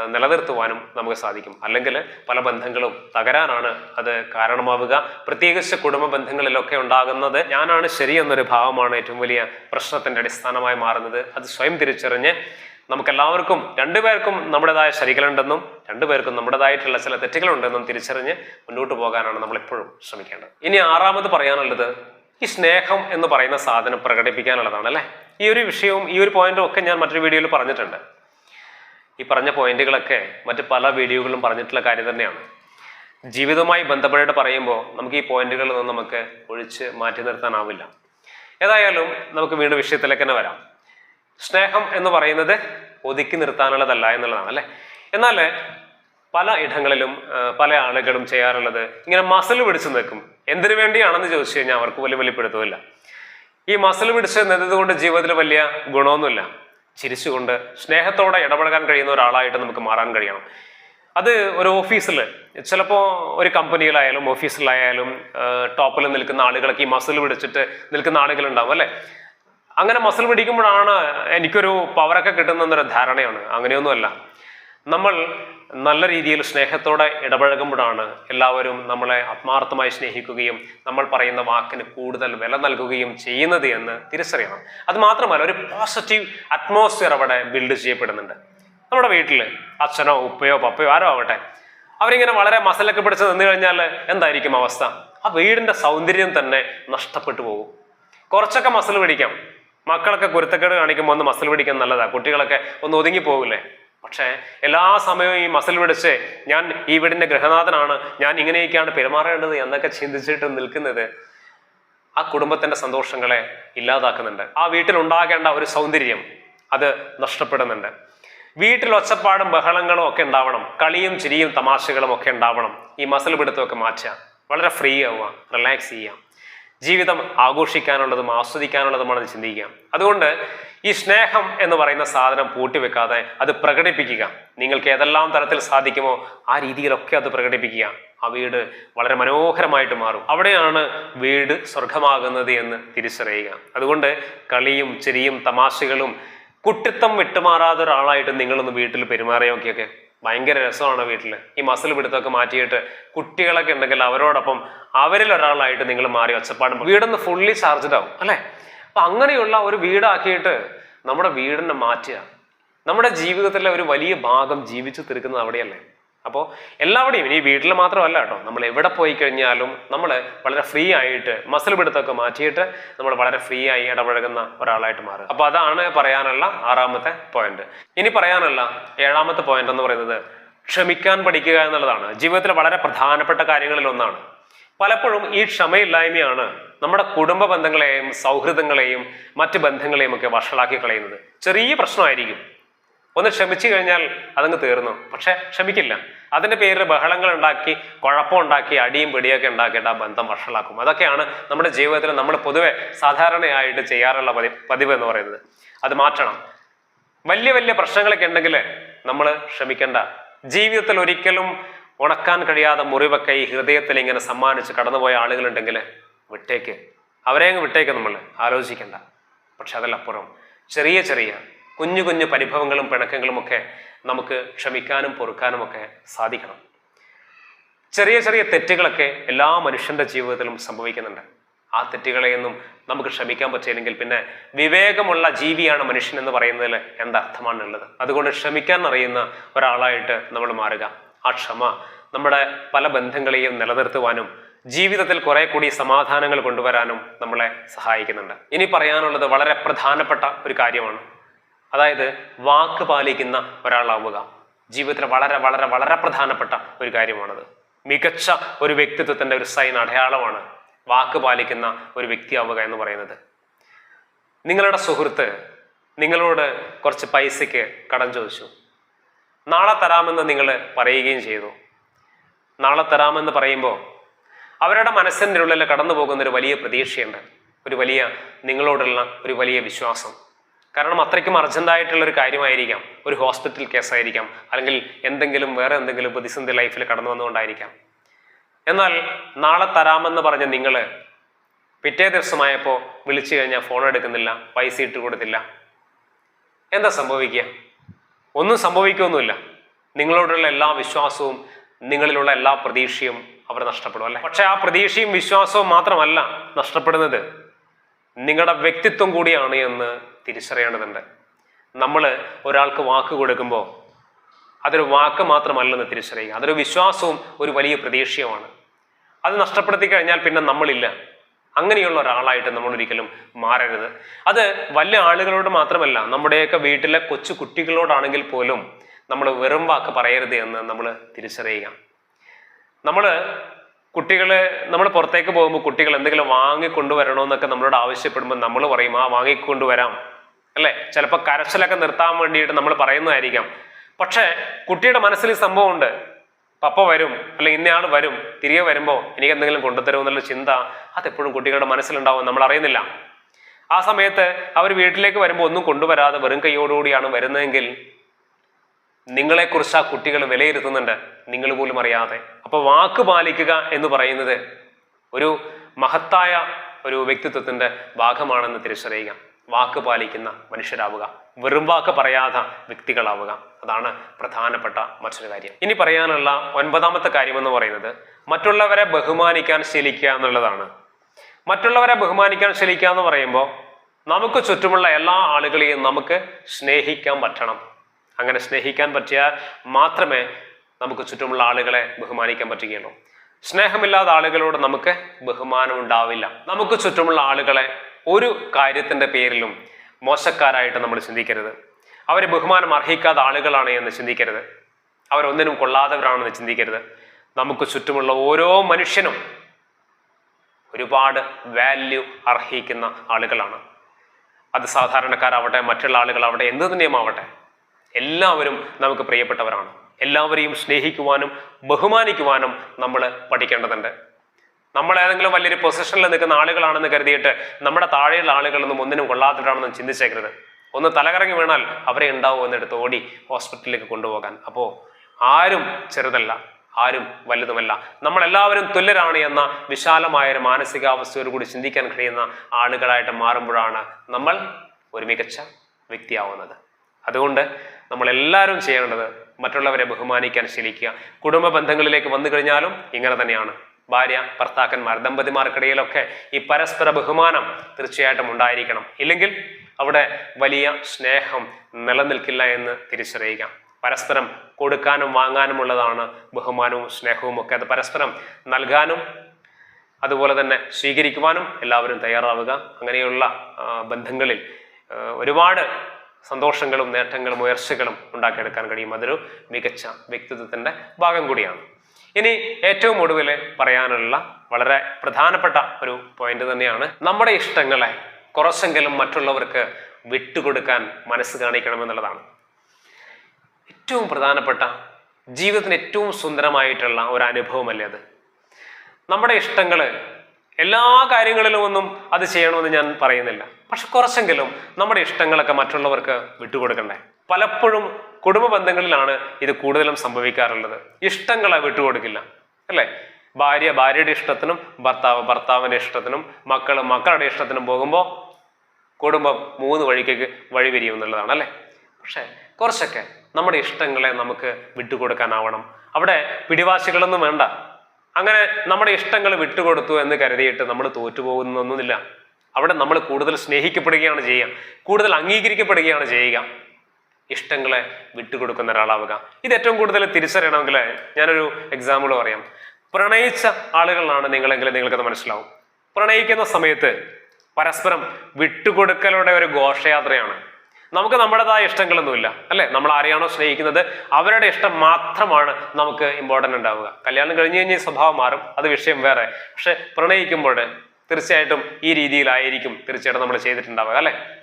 [SPEAKER 1] നിലനിർത്തുവാനും നമുക്ക് സാധിക്കും. അല്ലെങ്കിൽ പല ബന്ധങ്ങളും തകരാനാണ് അത് കാരണമാവുക. പ്രത്യേകിച്ച് കുടുംബ ബന്ധങ്ങളിലൊക്കെ ഉണ്ടാകുന്നത് ഞാനാണ് ശരി എന്നൊരു ഭാവമാണ് ഏറ്റവും വലിയ പ്രശ്നത്തിന്റെ അടിസ്ഥാനമായി മാറുന്നത്. അത് സ്വയം തിരിച്ചറിഞ്ഞ് നമുക്കെല്ലാവർക്കും രണ്ടുപേർക്കും നമ്മുടേതായ ശരികളുണ്ടെന്നും രണ്ടുപേർക്കും നമ്മുടേതായിട്ടുള്ള ചില തെറ്റുകളുണ്ടെന്നും തിരിച്ചറിഞ്ഞ് മുന്നോട്ട് പോകാനാണ് നമ്മൾ എപ്പോഴും ശ്രമിക്കേണ്ടത്. ഇനി ആറാമത് പറയാനുള്ളത് ഈ സ്നേഹം എന്ന് പറയുന്ന സാധനം പ്രകടിപ്പിക്കാനുള്ളതാണ് അല്ലേ? ഈ ഒരു വിഷയവും ഈ ഒരു പോയിന്റും ഒക്കെ ഞാൻ മറ്റൊരു വീഡിയോയിൽ പറഞ്ഞിട്ടുണ്ട്. ഈ പറഞ്ഞ പോയിന്റുകളൊക്കെ മറ്റ് പല വീഡിയോകളിലും പറഞ്ഞിട്ടുള്ള കാര്യം തന്നെയാണ്. ജീവിതവുമായി ബന്ധപ്പെട്ട് പറയുമ്പോൾ നമുക്ക് ഈ പോയിന്റുകളിൽ പോയിന്റുകളൊന്നും നമുക്ക് ഒഴിച്ച് മാറ്റി നിർത്താനാവില്ല. ഏതായാലും നമുക്ക് വീണ്ടും വിഷയത്തിലേക്ക് തന്നെ വരാം. സ്നേഹം എന്ന് പറയുന്നത് ഒതുക്കി നിർത്താനുള്ളതല്ല എന്നുള്ളതാണ് അല്ലേ? എന്നാൽ പല ഇടങ്ങളിലും പല ആളുകളും ചെയ്യാറുള്ളത് ഇങ്ങനെ മസിൽ പിടിച്ചു നിൽക്കും. എന്തിനു വേണ്ടിയാണെന്ന് ചോദിച്ചു കഴിഞ്ഞാൽ അവർക്ക് വലിയ വെളിപ്പെടുത്തുമില്ല ഈ മസിൽ പിടിച്ച് നിന്നത് കൊണ്ട് ജീവിതത്തിൽ വലിയ ഗുണമൊന്നുമില്ല. ചിരിച്ചുകൊണ്ട് സ്നേഹത്തോടെ ഇടപഴകാൻ കഴിയുന്ന ഒരാളായിട്ട് നമുക്ക് മാറാൻ കഴിയണം. അത് ഒരു ഓഫീസിൽ ചിലപ്പോൾ ഒരു കമ്പനിയിലായാലും ഓഫീസിലായാലും ടോപ്പിൽ നിൽക്കുന്ന ആളുകളൊക്കെ ഈ മസിൽ പിടിച്ചിട്ട് നിൽക്കുന്ന ആളുകളുണ്ടാവും അല്ലേ? അങ്ങനെ മസിൽ പിടിക്കുമ്പോഴാണ് എനിക്കൊരു പവറൊക്കെ കിട്ടുന്നൊരു ധാരണയാണ്. അങ്ങനെയൊന്നുമല്ല. നമ്മൾ നല്ല രീതിയിൽ സ്നേഹത്തോടെ ഇടപഴകുമ്പോഴാണ് എല്ലാവരും നമ്മളെ ആത്മാർത്ഥമായി സ്നേഹിക്കുകയും നമ്മൾ പറയുന്ന വാക്കിന് കൂടുതൽ വില നൽകുകയും ചെയ്യുന്നത് എന്ന് തിരിച്ചറിയണം. അത് മാത്രമല്ല ഒരു പോസിറ്റീവ് അറ്റ്മോസ്ഫിയർ അവിടെ ബിൽഡ് ചെയ്യപ്പെടുന്നുണ്ട്. നമ്മുടെ വീട്ടിൽ അച്ഛനോ ഉപ്പയോ പപ്പയോ ആരോ ആവട്ടെ അവരിങ്ങനെ വളരെ മസലൊക്കെ പിടിച്ച് നിന്ന് കഴിഞ്ഞാൽ എന്തായിരിക്കും അവസ്ഥ? ആ വീടിന്റെ സൗന്ദര്യം തന്നെ നഷ്ടപ്പെട്ടു പോകും. കുറച്ചൊക്കെ മസിൽ പിടിക്കാം. മക്കളൊക്കെ കുരുത്തക്കേട് കാണിക്കുമ്പോൾ ഒന്ന് മസിൽ പിടിക്കാൻ നല്ലതാ. കുട്ടികളൊക്കെ ഒന്ന് ഒതുങ്ങി പോകില്ലേ പക്ഷേ എല്ലാ സമയവും ഈ മസിൽ പിടിച്ച് ഞാൻ ഈ വീടിന്റെ ഗൃഹനാഥനാണ് ഞാൻ ഇങ്ങനെയൊക്കെയാണ് പെരുമാറേണ്ടത് എന്നൊക്കെ ചിന്തിച്ചിട്ട് നിൽക്കുന്നത് ആ കുടുംബത്തിന്റെ സന്തോഷങ്ങളെ ഇല്ലാതാക്കുന്നുണ്ട്. ആ വീട്ടിൽ ഉണ്ടാകേണ്ട ഒരു സൗന്ദര്യം അത് നഷ്ടപ്പെടുന്നുണ്ട്. വീട്ടിൽ ഒച്ചപ്പാടും ബഹളങ്ങളും ഒക്കെ ഉണ്ടാവണം. കളിയും ചിരിയും തമാശകളും ഒക്കെ ഉണ്ടാവണം. ഈ മസിൽ പിടുത്തമൊക്കെ മാറ്റുക. വളരെ ഫ്രീ ആവുക റിലാക്സ് ചെയ്യുക. ജീവിതം ആഘോഷിക്കാനുള്ളതും ആസ്വദിക്കാനുള്ളതുമാണ് ചിന്തിക്കുക. അതുകൊണ്ട് ഈ സ്നേഹം എന്ന് പറയുന്ന സാധനം പൂട്ടിവെക്കാതെ അത് പ്രകടിപ്പിക്കുക. നിങ്ങൾക്ക് ഏതെല്ലാം തരത്തിൽ സാധിക്കുമോ ആ രീതിയിലൊക്കെ അത് പ്രകടിപ്പിക്കുക. ആ വീട് വളരെ മനോഹരമായിട്ട് മാറും. അവിടെയാണ് വീട് സ്വർഗമാകുന്നത് എന്ന് തിരിച്ചറിയുക. അതുകൊണ്ട് കളിയും ചിരിയും തമാശകളും കുട്ടിത്തം വിട്ടുമാറാത്ത ഒരാളായിട്ട് നിങ്ങളൊന്ന് വീട്ടിൽ പെരുമാറിയൊക്കെയൊക്കെ ഭയങ്കര രസമാണ് വീട്ടിൽ ഈ മസിൽ പിടുത്തമൊക്കെ മാറ്റിയിട്ട് കുട്ടികളൊക്കെ ഉണ്ടെങ്കിൽ അവരോടൊപ്പം അവരിൽ ഒരാളായിട്ട് നിങ്ങൾ മാറി ഒച്ചപ്പാടും വീടൊന്ന് ഫുള്ളി ചാർജ്ഡ് ആവും അല്ലേ? അപ്പൊ അങ്ങനെയുള്ള ഒരു വീടാക്കിയിട്ട് നമ്മുടെ വീടിനെ മാറ്റുക. നമ്മുടെ ജീവിതത്തിലെ ഒരു വലിയ ഭാഗം ജീവിച്ചു തീർക്കുന്നത് അവിടെയല്ലേ? അപ്പോൾ എല്ലാവിടെയും ഇനി വീട്ടിൽ മാത്രമല്ല കേട്ടോ. നമ്മൾ എവിടെ പോയി കഴിഞ്ഞാലും നമ്മൾ വളരെ ഫ്രീ ആയിട്ട് മസിൽ പിടുത്തമൊക്കെ മാറ്റിയിട്ട് നമ്മൾ വളരെ ഫ്രീ ആയി ഇടപഴകുന്ന ഒരാളായിട്ട് മാറുക. അപ്പോൾ അതാണ് പറയാനുള്ള ആറാമത്തെ പോയിന്റ് ഇനി പറയാനുള്ള ഏഴാമത്തെ പോയിന്റ് എന്ന് പറയുന്നത് ക്ഷമിക്കാൻ പഠിക്കുക എന്നുള്ളതാണ്. ജീവിതത്തിൽ വളരെ പ്രധാനപ്പെട്ട കാര്യങ്ങളിൽ ഒന്നാണ്. പലപ്പോഴും ഈ ക്ഷമയില്ലായ്മയാണ് നമ്മുടെ കുടുംബ ബന്ധങ്ങളെയും സൗഹൃദങ്ങളെയും മറ്റ് ബന്ധങ്ങളെയും ഒക്കെ വഷളാക്കി കളയുന്നത്. ചെറിയ പ്രശ്നമായിരിക്കും. ഒന്ന് ക്ഷമിച്ചു കഴിഞ്ഞാൽ അതങ്ങ് തീർന്നു. പക്ഷെ ക്ഷമിക്കില്ല. അതിന്റെ പേരിൽ ബഹളങ്ങൾ ഉണ്ടാക്കി കുഴപ്പമുണ്ടാക്കി അടിയും പിടിയൊക്കെ ഉണ്ടാക്കിയിട്ട് ആ ബന്ധം വഷളാക്കും. അതൊക്കെയാണ് നമ്മുടെ ജീവിതത്തിൽ നമ്മൾ പൊതുവെ സാധാരണയായിട്ട് ചെയ്യാറുള്ള പതി പതിവ് എന്ന് പറയുന്നത്. അത് മാറ്റണം. വലിയ വലിയ പ്രശ്നങ്ങളൊക്കെ ഉണ്ടെങ്കിൽ നമ്മൾ ക്ഷമിക്കേണ്ട. ജീവിതത്തിൽ ഒരിക്കലും ഉണക്കാൻ കഴിയാതെ മുറിവൊക്കെ ഈ ഹൃദയത്തിൽ ഇങ്ങനെ സമ്മാനിച്ച് കടന്നുപോയ ആളുകളുണ്ടെങ്കിൽ വിട്ടേക്ക്. അവരെ അങ്ങ് വിട്ടേക്ക് നമ്മൾ ആലോചിക്കേണ്ട. പക്ഷെ അതിലപ്പുറം ചെറിയ ചെറിയ കുഞ്ഞു കുഞ്ഞു പരിഭവങ്ങളും പിണക്കങ്ങളും ഒക്കെ നമുക്ക് ക്ഷമിക്കാനും പൊറുക്കാനും ഒക്കെ സാധിക്കണം. ചെറിയ ചെറിയ തെറ്റുകളൊക്കെ എല്ലാ മനുഷ്യന്റെ ജീവിതത്തിലും സംഭവിക്കുന്നുണ്ട്. ആ തെറ്റുകളെയൊന്നും നമുക്ക് ക്ഷമിക്കാൻ പറ്റിയില്ലെങ്കിൽ പിന്നെ വിവേകമുള്ള ജീവിയാണ് മനുഷ്യൻ എന്ന് പറയുന്നതിൽ എന്തർത്ഥമാണുള്ളത് അതുകൊണ്ട് ക്ഷമിക്കാൻ അറിയുന്ന ഒരാളായിട്ട് നമ്മൾ മാറുക. ആ ക്ഷമ നമ്മുടെ പല ബന്ധങ്ങളെയും നിലനിർത്തുവാനും ജീവിതത്തിൽ കുറെ കൂടി സമാധാനങ്ങൾ കൊണ്ടുവരാനും നമ്മളെ സഹായിക്കുന്നുണ്ട്. ഇനി പറയാനുള്ളത് വളരെ പ്രധാനപ്പെട്ട ഒരു കാര്യമാണ്. അതായത് വാക്ക് പാലിക്കുന്ന ഒരാളാവുക. ജീവിതത്തിൽ വളരെ വളരെ വളരെ പ്രധാനപ്പെട്ട ഒരു കാര്യമാണത്. മികച്ച ഒരു വ്യക്തിത്വത്തിന്റെ ഒരു സൈൻ അടയാളമാണ് വാക്ക് പാലിക്കുന്ന ഒരു വ്യക്തിയാവുക എന്ന് പറയുന്നത്. നിങ്ങളുടെ സുഹൃത്ത് നിങ്ങളോട് കുറച്ച് പൈസയ്ക്ക് കടം ചോദിച്ചു. നാളെ തരാമെന്ന് നിങ്ങൾ പറയുകയും ചെയ്തു. നാളെ തരാമെന്ന് പറയുമ്പോൾ അവരുടെ മനസ്സിന്റെ ഉള്ളിൽ കടന്നു പോകുന്ന ഒരു വലിയ പ്രതീക്ഷയുണ്ട്. ഒരു വലിയ നിങ്ങളോടുള്ള ഒരു വലിയ വിശ്വാസം. കാരണം അത്രയ്ക്കും അർജന്റായിട്ടുള്ള ഒരു കാര്യമായിരിക്കാം. ഒരു ഹോസ്പിറ്റൽ കേസായിരിക്കാം. അല്ലെങ്കിൽ എന്തെങ്കിലും വേറെ എന്തെങ്കിലും പ്രതിസന്ധി ലൈഫിൽ കടന്നു വന്നുകൊണ്ടായിരിക്കാം. എന്നാൽ നാളെ തരാമെന്ന് പറഞ്ഞ നിങ്ങൾ പിറ്റേ ദിവസമായപ്പോൾ വിളിച്ചു കഴിഞ്ഞാൽ ഫോൺ എടുക്കുന്നില്ല പൈസ ഇട്ട് കൊടുത്തില്ല. എന്താ സംഭവിക്കുക? ഒന്നും സംഭവിക്കുമൊന്നുമില്ല നിങ്ങളോടുള്ള എല്ലാ വിശ്വാസവും നിങ്ങളിലുള്ള എല്ലാ പ്രതീക്ഷയും അവർ നഷ്ടപ്പെടും അല്ലേ? പക്ഷെ ആ പ്രതീക്ഷയും വിശ്വാസവും മാത്രമല്ല നഷ്ടപ്പെടുന്നത്. നിങ്ങളുടെ വ്യക്തിത്വം കൂടിയാണ് എന്ന് തിരിച്ചറിയേണ്ടതുണ്ട്. നമ്മൾ ഒരാൾക്ക് വാക്ക് കൊടുക്കുമ്പോൾ അതൊരു വാക്ക് മാത്രമല്ലെന്ന് തിരിച്ചറിയുക. അതൊരു വിശ്വാസവും ഒരു വലിയ പ്രതീക്ഷയുമാണ്. അത് നഷ്ടപ്പെടുത്തി കഴിഞ്ഞാൽ പിന്നെ നമ്മളില്ല. അങ്ങനെയുള്ള ഒരാളായിട്ട് നമ്മൾ ഒരിക്കലും മാറരുത്. അത് വലിയ ആളുകളോട് മാത്രമല്ല നമ്മുടെയൊക്കെ വീട്ടിലെ കൊച്ചു കുട്ടികളോടാണെങ്കിൽ പോലും നമ്മൾ വെറും വാക്ക് പറയരുത് എന്ന് നമ്മൾ തിരിച്ചറിയുക. നമ്മൾ കുട്ടികൾ നമ്മൾ പുറത്തേക്ക് പോകുമ്പോൾ കുട്ടികൾ എന്തെങ്കിലും വാങ്ങിക്കൊണ്ടുവരണമെന്നൊക്കെ നമ്മളോട് ആവശ്യപ്പെടുമ്പോൾ നമ്മൾ പറയും ആ വാങ്ങിക്കൊണ്ടുവരാം. അല്ലേ? ചിലപ്പോൾ കരച്ചിലൊക്കെ നിർത്താൻ വേണ്ടിയിട്ട് നമ്മൾ പറയുന്നതായിരിക്കാം. പക്ഷേ കുട്ടിയുടെ മനസ്സിൽ ഈ സംഭവമുണ്ട്. പപ്പ വരും അല്ലെങ്കിൽ ഇന്നയാൾ വരും തിരികെ വരുമ്പോൾ എനിക്ക് എന്തെങ്കിലും കൊണ്ടുതരും എന്നുള്ള ചിന്ത അതെപ്പോഴും കുട്ടികളുടെ മനസ്സിലുണ്ടാവും നമ്മൾ അറിയുന്നില്ല ആ സമയത്ത് അവർ വീട്ടിലേക്ക് വരുമ്പോൾ ഒന്നും കൊണ്ടുവരാതെ വെറും കൈയോടുകൂടിയാണ് വരുന്നതെങ്കിൽ നിങ്ങളെക്കുറിച്ച് ആ കുട്ടികൾ വിലയിരുത്തുന്നുണ്ട്. നിങ്ങൾ പോലും അറിയാതെ. അപ്പോൾ വാക്ക് പാലിക്കുക എന്ന് പറയുന്നത് ഒരു മഹത്തായ ഒരു വ്യക്തിത്വത്തിന്റെ ഭാഗമാണെന്ന് തിരിച്ചറിയുക. വാക്ക് പാലിക്കുന്ന മനുഷ്യരാവുക വെറും വാക്ക് പറയാത്ത വ്യക്തികളാവുക. അതാണ് പ്രധാനപ്പെട്ട മറ്റൊരു കാര്യം. ഇനി പറയാനുള്ള ഒൻപതാമത്തെ കാര്യം എന്ന് പറയുന്നത് മറ്റുള്ളവരെ ബഹുമാനിക്കാൻ ശീലിക്കുക എന്നുള്ളതാണ്. മറ്റുള്ളവരെ ബഹുമാനിക്കാൻ ശീലിക്കുക എന്ന് പറയുമ്പോൾ നമുക്ക് ചുറ്റുമുള്ള എല്ലാ ആളുകളെയും നമുക്ക് സ്നേഹിക്കാൻ പറ്റണം. അങ്ങനെ സ്നേഹിക്കാൻ പറ്റിയാൽ മാത്രമേ നമുക്ക് ചുറ്റുമുള്ള ആളുകളെ ബഹുമാനിക്കാൻ പറ്റുകയുള്ളൂ. സ്നേഹമില്ലാത്ത ആളുകളോട് നമുക്ക് ബഹുമാനം ഉണ്ടാവില്ല. നമുക്ക് ചുറ്റുമുള്ള ആളുകളെ ഒരു കാര്യത്തിന്റെ പേരിലും മോശക്കാരായിട്ട് നമ്മൾ ചിന്തിക്കരുത്. അവരെ ബഹുമാനം അർഹിക്കാത്ത ആളുകളാണ് എന്ന് ചിന്തിക്കരുത്. അവരൊന്നിനും കൊള്ളാത്തവരാണെന്ന് ചിന്തിക്കരുത്. നമുക്ക് ചുറ്റുമുള്ള ഓരോ മനുഷ്യനും ഒരുപാട് വാല്യൂ അർഹിക്കുന്ന ആളുകളാണ്. അത് സാധാരണക്കാരാവട്ടെ മറ്റുള്ള ആളുകളാവട്ടെ എന്ത് തന്നെയുമാവട്ടെ എല്ലാവരും നമുക്ക് പ്രിയപ്പെട്ടവരാണ്. എല്ലാവരെയും സ്നേഹിക്കുവാനും ബഹുമാനിക്കുവാനും നമ്മൾ പഠിക്കേണ്ടതുണ്ട്. നമ്മൾ ഏതെങ്കിലും വലിയൊരു പൊസിഷനിൽ നിൽക്കുന്ന ആളുകളാണെന്ന് കരുതിയിട്ട് നമ്മുടെ താഴെയുള്ള ആളുകളൊന്നും ഒന്നിനും കൊള്ളാത്തിട്ടാണെന്നും ചിന്തിച്ചേക്കരുത്. ഒന്ന് തലകറങ്ങി വീണാൽ അവരെ ഉണ്ടാവും എന്നെടുത്ത് ഓടി ഹോസ്പിറ്റലിലേക്ക് കൊണ്ടുപോകാൻ. അപ്പോൾ ആരും ചെറുതല്ല ആരും വലുതുമല്ല. നമ്മളെല്ലാവരും തുല്യരാണ് എന്ന വിശാലമായ ഒരു മാനസികാവസ്ഥയോട് കൂടി ചിന്തിക്കാൻ കഴിയുന്ന ആളുകളായിട്ട് മാറുമ്പോഴാണ് നമ്മൾ ഒരു മികച്ച വ്യക്തിയാവുന്നത്. അതുകൊണ്ട് നമ്മൾ എല്ലാവരും ചെയ്യേണ്ടത് മറ്റുള്ളവരെ ബഹുമാനിക്കാൻ ശീലിക്കുക. കുടുംബ ബന്ധങ്ങളിലേക്ക് വന്നു കഴിഞ്ഞാലും ഇങ്ങനെ തന്നെയാണ്. ഭാര്യ ഭർത്താക്കന്മാർ ദമ്പതിമാർക്കിടയിലൊക്കെ ഈ പരസ്പര ബഹുമാനം തീർച്ചയായിട്ടും ഉണ്ടായിരിക്കണം. ഇല്ലെങ്കിൽ അവിടെ വലിയ സ്നേഹം നിലനിൽക്കില്ല എന്ന് തിരിച്ചറിയുക. പരസ്പരം കൊടുക്കാനും വാങ്ങാനുമുള്ളതാണ് ബഹുമാനവും സ്നേഹവും ഒക്കെ. അത് പരസ്പരം നൽകാനും അതുപോലെ തന്നെ സ്വീകരിക്കുവാനും എല്ലാവരും തയ്യാറാവുക. അങ്ങനെയുള്ള ബന്ധങ്ങളിൽ ഒരുപാട് സന്തോഷങ്ങളും നേട്ടങ്ങളും ഉയർച്ചകളും ഉണ്ടാക്കിയെടുക്കാൻ കഴിയും. അതൊരു മികച്ച വ്യക്തിത്വത്തിന്റെ ഭാഗം കൂടിയാണ്. ഇനി ഏറ്റവും ഒടുവിൽ പറയാനുള്ള വളരെ പ്രധാനപ്പെട്ട ഒരു പോയിന്റ് തന്നെയാണ് നമ്മുടെ ഇഷ്ടങ്ങളെ കുറച്ചെങ്കിലും മറ്റുള്ളവർക്ക് വിട്ടുകൊടുക്കാൻ മനസ്സ് കാണിക്കണമെന്നുള്ളതാണ്. ഏറ്റവും പ്രധാനപ്പെട്ട ജീവിതത്തിന് ഏറ്റവും സുന്ദരമായിട്ടുള്ള ഒരു അനുഭവമല്ലേ അത്? നമ്മുടെ ഇഷ്ടങ്ങൾ എല്ലാ കാര്യങ്ങളിലും ഒന്നും അത് ചെയ്യണമെന്ന് ഞാൻ പറയുന്നില്ല. പക്ഷെ കുറച്ചെങ്കിലും നമ്മുടെ ഇഷ്ടങ്ങളൊക്കെ മറ്റുള്ളവർക്ക് വിട്ടുകൊടുക്കണ്ടേ? പലപ്പോഴും കുടുംബ ബന്ധങ്ങളിലാണ് ഇത് കൂടുതലും സംഭവിക്കാറുള്ളത്. ഇഷ്ടങ്ങളെ വിട്ടുകൊടുക്കില്ല. അല്ലേ? ഭാര്യ ഭാര്യയുടെ ഇഷ്ടത്തിനും ഭർത്താവ് ഭർത്താവിന്റെ ഇഷ്ടത്തിനും മക്കൾ മക്കളുടെ ഇഷ്ടത്തിനും പോകുമ്പോൾ കുടുംബം മൂന്ന് വഴിക്കേക്ക് വഴി എന്നുള്ളതാണ് അല്ലേ? പക്ഷേ കുറച്ചൊക്കെ നമ്മുടെ ഇഷ്ടങ്ങളെ നമുക്ക് വിട്ടുകൊടുക്കാനാവണം. അവിടെ പിടിവാശികളൊന്നും വേണ്ട. അങ്ങനെ നമ്മുടെ ഇഷ്ടങ്ങൾ വിട്ടുകൊടുത്തു എന്ന് കരുതിയിട്ട് നമ്മൾ തോറ്റുപോകുന്നൊന്നുമില്ല. അവിടെ നമ്മൾ കൂടുതൽ സ്നേഹിക്കപ്പെടുകയാണ് ചെയ്യുക. കൂടുതൽ അംഗീകരിക്കപ്പെടുകയാണ് ചെയ്യുക. ഇഷ്ടങ്ങളെ വിട്ടുകൊടുക്കുന്ന ഒരാളാവുക. ഇത് ഏറ്റവും കൂടുതൽ തിരിച്ചറിയണമെങ്കിൽ ഞാനൊരു എക്സാമ്പിൾ പറയാം. പ്രണയിച്ച ആളുകളാണ് നിങ്ങളെങ്കിൽ നിങ്ങൾക്കത് മനസ്സിലാവും. പ്രണയിക്കുന്ന സമയത്ത് പരസ്പരം വിട്ടുകൊടുക്കലുടെ ഒരു ഘോഷയാത്രയാണ്. നമുക്ക് നമ്മുടേതായ ഇഷ്ടങ്ങളൊന്നുമില്ല അല്ലെ? നമ്മൾ ആരെയാണോ സ്നേഹിക്കുന്നത് അവരുടെ ഇഷ്ടം മാത്രമാണ് നമുക്ക് ഇമ്പോർട്ടന്റ് ഉണ്ടാവുക. കല്യാണം കഴിഞ്ഞ് കഴിഞ്ഞ് സ്വഭാവം മാറും അത് വിഷയം വേറെ. പക്ഷെ പ്രണയിക്കുമ്പോൾ തീർച്ചയായിട്ടും ഈ രീതിയിലായിരിക്കും തീർച്ചയായിട്ടും നമ്മൾ ചെയ്തിട്ടുണ്ടാവുക അല്ലെ?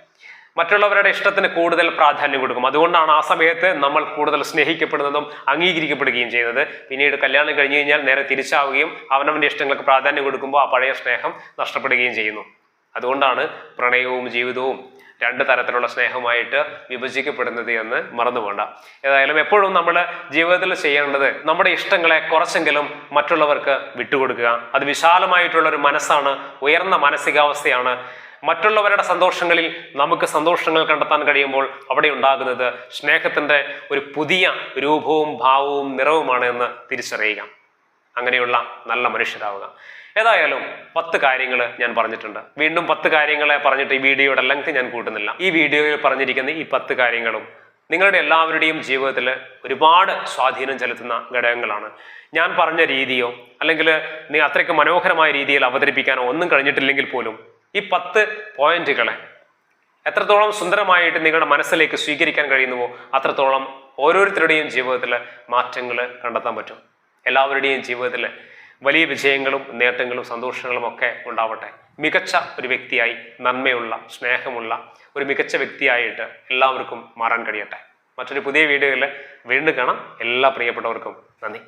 [SPEAKER 1] മറ്റുള്ളവരുടെ ഇഷ്ടത്തിന് കൂടുതൽ പ്രാധാന്യം കൊടുക്കും. അതുകൊണ്ടാണ് ആ സമയത്ത് നമ്മൾ കൂടുതൽ സ്നേഹിക്കപ്പെടുന്നതും അംഗീകരിക്കപ്പെടുകയും ചെയ്യുന്നത് പിന്നീട് കല്യാണം കഴിഞ്ഞു കഴിഞ്ഞാൽ നേരെ തിരിച്ചാവുകയും അവനവന്റെ ഇഷ്ടങ്ങൾക്ക് പ്രാധാന്യം കൊടുക്കുമ്പോൾ ആ പഴയ സ്നേഹം നഷ്ടപ്പെടുകയും ചെയ്യുന്നു. അതുകൊണ്ടാണ് പ്രണയവും ജീവിതവും രണ്ട് തരത്തിലുള്ള സ്നേഹമായിട്ട് വിഭജിക്കപ്പെടുന്നത് എന്ന് മറന്നു പോകണ്ട. ഏതായാലും എപ്പോഴും നമ്മൾ ജീവിതത്തിൽ ചെയ്യേണ്ടത് നമ്മുടെ ഇഷ്ടങ്ങളെ കുറച്ചെങ്കിലും മറ്റുള്ളവർക്ക് വിട്ടുകൊടുക്കുക. അത് വിശാലമായിട്ടുള്ള ഒരു മനസ്സാണ് ഉയർന്ന മാനസികാവസ്ഥയാണ് മറ്റുള്ളവരുടെ സന്തോഷങ്ങളിൽ നമുക്ക് സന്തോഷങ്ങൾ കണ്ടെത്താൻ കഴിയുമ്പോൾ അവിടെ ഉണ്ടാകുന്നത് സ്നേഹത്തിന്റെ ഒരു പുതിയ രൂപവും ഭാവവും നിറവുമാണ് എന്ന് തിരിച്ചറിയുക. അങ്ങനെയുള്ള നല്ല മനുഷ്യരാവുക. ഏതായാലും പത്ത് കാര്യങ്ങൾ ഞാൻ പറഞ്ഞിട്ടുണ്ട്. വീണ്ടും പത്ത് കാര്യങ്ങളെ പറഞ്ഞിട്ട് ഈ വീഡിയോയുടെ ലെങ്ത് ഞാൻ കൂട്ടുന്നില്ല. ഈ വീഡിയോയിൽ പറഞ്ഞിരിക്കുന്ന ഈ പത്ത് കാര്യങ്ങളും നിങ്ങളുടെ എല്ലാവരുടെയും ജീവിതത്തിൽ ഒരുപാട് സ്വാധീനം ചെലുത്തുന്ന ഘടകങ്ങളാണ്. ഞാൻ പറഞ്ഞ രീതിയോ അല്ലെങ്കിൽ നീ അത്രയ്ക്ക് മനോഹരമായ രീതിയിൽ അവതരിപ്പിക്കാനോ ഒന്നും കഴിഞ്ഞിട്ടില്ലെങ്കിൽ പോലും ഈ പത്ത് പോയിന്റുകളെ എത്രത്തോളം സുന്ദരമായിട്ട് നിങ്ങളുടെ മനസ്സിലേക്ക് സ്വീകരിക്കാൻ കഴിയുന്നുവോ അത്രത്തോളം ഓരോരുത്തരുടെയും ജീവിതത്തിൽ മാറ്റങ്ങൾ കണ്ടെത്താൻ പറ്റും. എല്ലാവരുടെയും ജീവിതത്തിൽ വലിയ വിജയങ്ങളും നേട്ടങ്ങളും സന്തോഷങ്ങളും ഒക്കെ ഉണ്ടാവട്ടെ. മികച്ച ഒരു വ്യക്തിയായി നന്മയുള്ള സ്നേഹമുള്ള ഒരു മികച്ച വ്യക്തിയായിട്ട് എല്ലാവർക്കും മാറാൻ കഴിയട്ടെ. മറ്റൊരു പുതിയ വീഡിയോയിൽ വീണ്ടും കാണാം. എല്ലാ പ്രിയപ്പെട്ടവർക്കും നന്ദി.